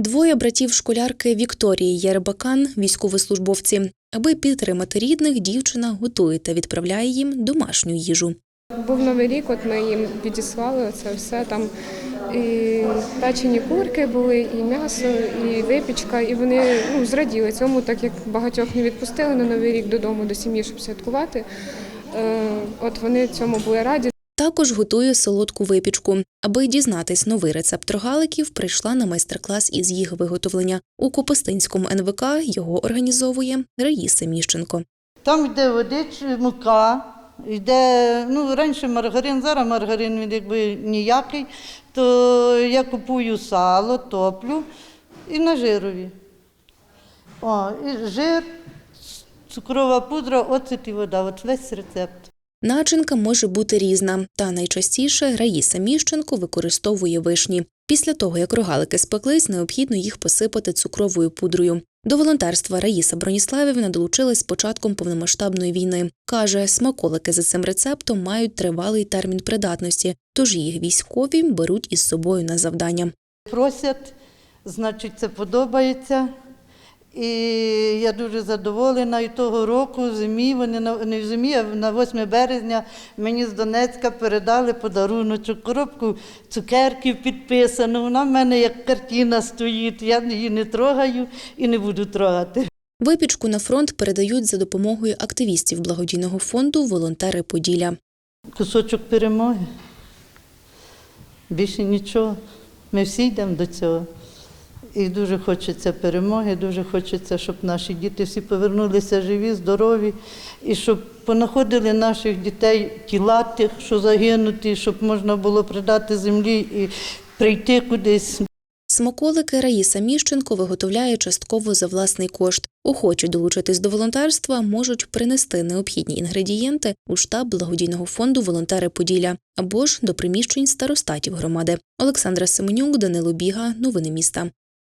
Двоє братів школярки Вікторії Єрбакан – військовослужбовці. Аби підтримати рідних, дівчина готує та відправляє їм домашню їжу. Був новий рік, от ми їм відіслали це все там. І печені курки були, і м'ясо, і випічка, і вони ну, зраділи цьому, так як багатьох не відпустили на новий рік додому до сім'ї, щоб святкувати. Е, от вони цьому були раді. Також готує солодку випічку. Аби дізнатись новий рецепт рогаликів, прийшла на майстер-клас із їх виготовлення. У Копостинському НВК його організовує Раїса Міщенко. Там йде водич, мука, йде, ну, раніше маргарин, зараз маргарин він якби ніякий, то я купую сало, топлю і на жирові. О, і жир, цукрова пудра, оцет і вода. От весь рецепт. Начинка може бути різна, та найчастіше Раїса Міщенко використовує вишні. Після того, як рогалики спеклись, необхідно їх посипати цукровою пудрою. До волонтерства Раїса Броніславівна долучилась з початком повномасштабної війни. Каже, смаколики за цим рецептом мають тривалий термін придатності, тож їх військові беруть із собою на завдання. Просять, значить, це подобається. І я дуже задоволена. І того року зимі, вони на не в зимі, а на 8 березня мені з Донецька передали подаруночок, коробку цукерків підписану. Вона в мене як картина стоїть. Я її не трогаю і не буду трогати. Випічку на фронт передають за допомогою активістів благодійного фонду Волонтери Поділля. Кусочок перемоги. Більше нічого. Ми всі йдемо до цього. І дуже хочеться перемоги, дуже хочеться, щоб наші діти всі повернулися живі, здорові, і щоб понаходили наших дітей тіла тих, що загинуті, щоб можна було придати землі і прийти кудись. Смаколики Раїса Міщенко виготовляє частково за власний кошт. Охочі долучитись до волонтерства можуть принести необхідні інгредієнти у штаб благодійного фонду Волонтери Поділля або ж до приміщень старостатів громади. Олександра Семенюк, Данило Біга. Новини міста.